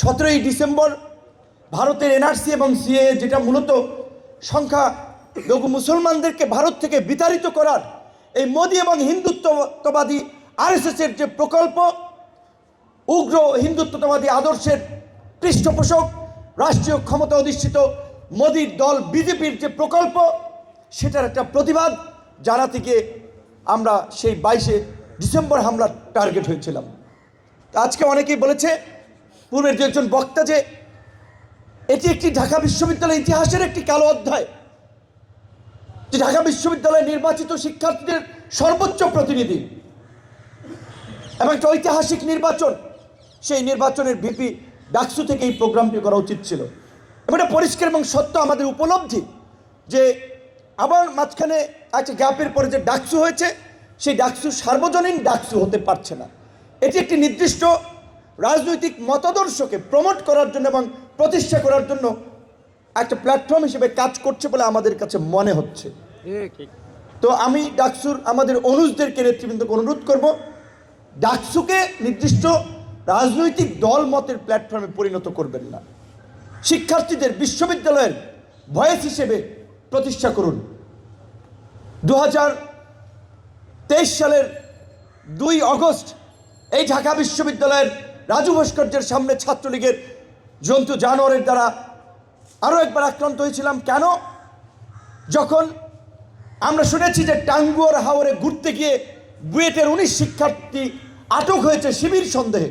সতেরোই ডিসেম্বর ভারতের এনআরসি এবং সিএ যেটা মূলত সংখ্যা লঘু মুসলমানদেরকে ভারত থেকে বিতাড়িত করার এই মোদী এবং হিন্দুত্ববাদী আরএসএসের যে প্রকল্প, উগ্র হিন্দুত্ববাদী আদর্শের পৃষ্ঠপোষক, রাষ্ট্রীয় ক্ষমতা অধিষ্ঠিত মোদীর দল বিজেপির যে প্রকল্প, সেটার একটা প্রতিবাদ জানাতে গিয়ে আমরা সেই বাইশে ডিসেম্বর হামলার টার্গেট হয়েছিলাম। আজকে অনেকেই বলেছে পূর্বের যে একজন বক্তা যে, এটি একটি ঢাকা বিশ্ববিদ্যালয়ের ইতিহাসের একটি কালো অধ্যায়, যে ঢাকা বিশ্ববিদ্যালয়ে নির্বাচিত শিক্ষার্থীদের সর্বোচ্চ প্রতিনিধি এবং একটা ঐতিহাসিক নির্বাচন। সেই নির্বাচনের ভিপি ডাকসু থেকে এই প্রোগ্রামটি করা উচিত ছিল। এবং এটা পরিষ্কার এবং সত্য আমাদের উপলব্ধি যে আবার মাঝখানে একটা গ্যাপের পরে যে ডাকসু হয়েছে, সেই ডাকসু সার্বজনীন ডাকসু হতে পারছে না। এটি একটি নির্দিষ্ট রাজনৈতিক মতাদর্শকে প্রমোট করার জন্য এবং প্রতিষ্ঠা করার জন্য একটা প্ল্যাটফর্ম হিসেবে কাজ করছে বলে আমাদের কাছে মনে হচ্ছে। তো আমি ডাকসুর আমাদের অনুজদেরকে নেতৃবৃন্দকে অনুরোধ করব ডাকসুকে নির্দিষ্ট রাজনৈতিক দল মতের প্ল্যাটফর্মে পরিণত করবেন না। শিক্ষার্থীদের বিশ্ববিদ্যালয়ের ভয়েস হিসেবে প্রতিষ্ঠা করুন। দু তেইশ সালের দুই অগস্ট এই ঢাকা বিশ্ববিদ্যালয়ের রাজু ভাস্কর্যের সামনে ছাত্রলীগের জন্তু জানোয়ারের দ্বারা আরও একবার আক্রান্ত হয়েছিলাম। কেন? যখন আমরা শুনেছি যে টাঙ্গুয়ার হাওরে ঘুরতে গিয়ে বুয়েটের উনিশ শিক্ষার্থী আটক হয়েছে শিবির সন্দেহে,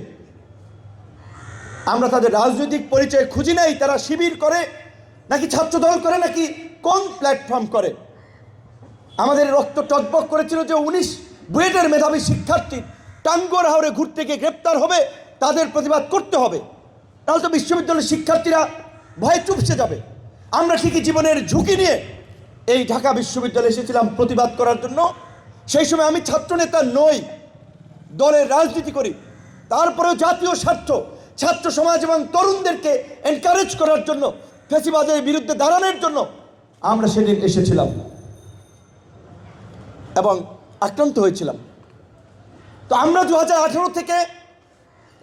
আমরা তাদের রাজনৈতিক পরিচয় খুঁজি নাই, তারা শিবির করে নাকি ছাত্রদল করে নাকি কোন প্ল্যাটফর্ম করে? আমাদের রক্ত টকবক করেছিল যে উনিশ বুয়েটের মেধাবী শিক্ষার্থী টাঙ্গুয়ার হাওরে ঘুরতে গিয়ে গ্রেপ্তার হবে তাদের প্রতিবাদ করতে হবে। তাহলে তো বিশ্ববিদ্যালয়ের শিক্ষার্থীরা ভয়ে চুপসে যাবে। আমরা ঠিকই জীবনের ঝুঁকি নিয়ে এই ঢাকা বিশ্ববিদ্যালয়ে এসেছিলাম প্রতিবাদ করার জন্য। সেই সময় আমি ছাত্রনেতা নই, দলের রাজনীতি করি। তারপরেও জাতীয় স্বার্থ, ছাত্র সমাজ এবং তরুণদেরকে এনকারেজ করার জন্য, ফেসিবাদের বিরুদ্ধে দাঁড়ানোর জন্য আমরা সেদিন এসেছিলাম এবং আক্রান্ত হয়েছিলাম। তো আমরা দু হাজার আঠারো থেকে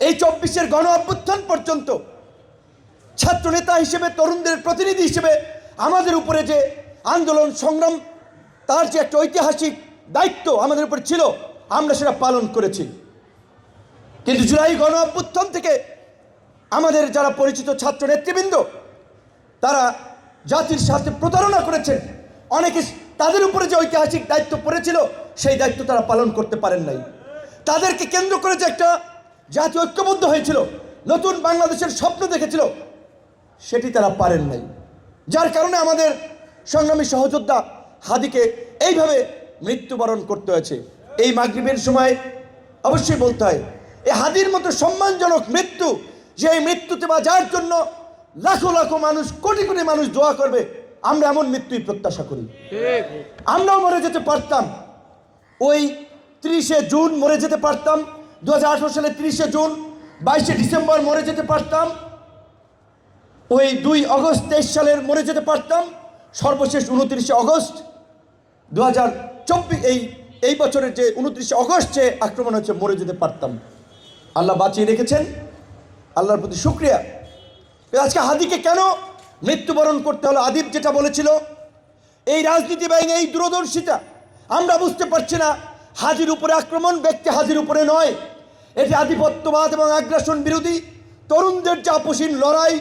এই চব্বিশের গণ অভ্যুত্থান পর্যন্ত ছাত্রনেতা হিসেবে, তরুণদের প্রতিনিধি হিসেবে আমাদের উপরে যে আন্দোলন সংগ্রাম, তার যে একটা ঐতিহাসিক দায়িত্ব আমাদের উপর ছিল, আমরা সেটা পালন করেছি। কিন্তু জুলাই গণ অভ্যুত্থান থেকে আমাদের যারা পরিচিত ছাত্র নেতৃবৃন্দ, তারা জাতির সাথে প্রতারণা করেছেন। অনেকে তাদের উপরে যে ঐতিহাসিক দায়িত্ব পড়েছিল, সেই দায়িত্ব তারা পালন করতে পারেন নাই। তাদেরকে কেন্দ্র করে যে একটা জাতি ঐক্যবদ্ধ হয়েছিল নতুন বাংলাদেশের স্বপ্ন দেখেছিল সেটি তারা পারেন নাই। যার কারণে আমাদের সংগ্রামী সহযোদ্ধা হাদিকে এইভাবে মৃত্যুবরণ করতে হয়েছে। এই মাগরিবের সময় অবশ্যই বলতে হয় এই হাদির মতো সম্মানজনক মৃত্যু যে এই মৃত্যুতে বা যার জন্য লাখো লাখো মানুষ কোটি কোটি মানুষ দোয়া করবে আমরা এমন মৃত্যুই প্রত্যাশা করি। আমরাও মরে যেতে পারতাম। ওই ত্রিশে জুন মরে যেতে পারতাম দু হাজার সালে তিরিশে জুন, বাইশে ডিসেম্বর মরে যেতে পারতাম। ওই দুই অগস্ট তেইশ সালের মরে যেতে পারতাম। সর্বশেষ উনত্রিশে অগস্ট দু হাজার চব্বিশ, এই এই বছরের যে উনত্রিশে অগস্ট যে আক্রমণ হচ্ছে মরে যেতে পারতাম। আল্লাহ বাঁচিয়ে রেখেছেন। আল্লাহর প্রতি শুক্রিয়া। আজকে হাদিকে কেন মৃত্যুবরণ করতে হলো? আদিব যেটা বলেছিল, এই রাজনীতি বাহিনী এই দূরদর্শিতা, আমরা বুঝতে পারছি না, হাজির উপরে আক্রমণ ব্যক্তি হাজির উপরে নয়। এটি আধিপত্যবাদ এবং আগ্রাসন বিরোধী তরুণদের যে আপসীন লড়াই,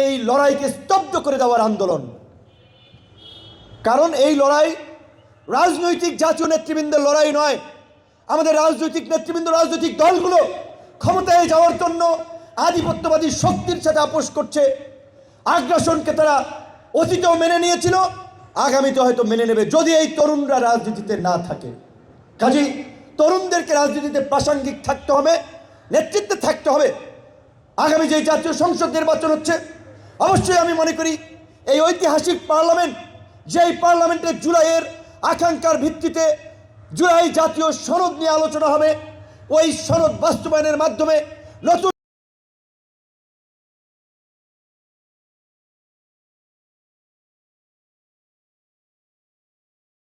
এই লড়াইকে স্তব্ধ করে দেওয়ার আন্দোলন। কারণ এই লড়াই রাজনৈতিক জাতীয় নেতৃবৃন্দের লড়াই নয়। আমাদের রাজনৈতিক নেতৃবৃন্দ, রাজনৈতিক দলগুলো ক্ষমতায় যাওয়ার জন্য আধিপত্যবাদী শক্তির সাথে আপোষ করছে। আগ্রাসনকে তারা অতীতেও মেনে নিয়েছিল, আগামীতে হয়তো মেনে নেবে যদি এই তরুণরা রাজনীতিতে না থাকে। কাজেই তরুণদেরকে রাজনীতিতে প্রাসঙ্গিক থাকতে হবে, নেতৃত্বে থাকতে হবে। আগামী যে জাতীয় সংসদ নির্বাচন হচ্ছে, অবশ্যই আমি মনে করি এই ঐতিহাসিক পার্লামেন্ট, যেই পার্লামেন্টে জুলাইয়ের আকাঙ্ক্ষার ভিত্তিতে জুলাই জাতীয় সনদ নিয়ে আলোচনা হবে, ওই সনদ বাস্তবায়নের মাধ্যমে নতুন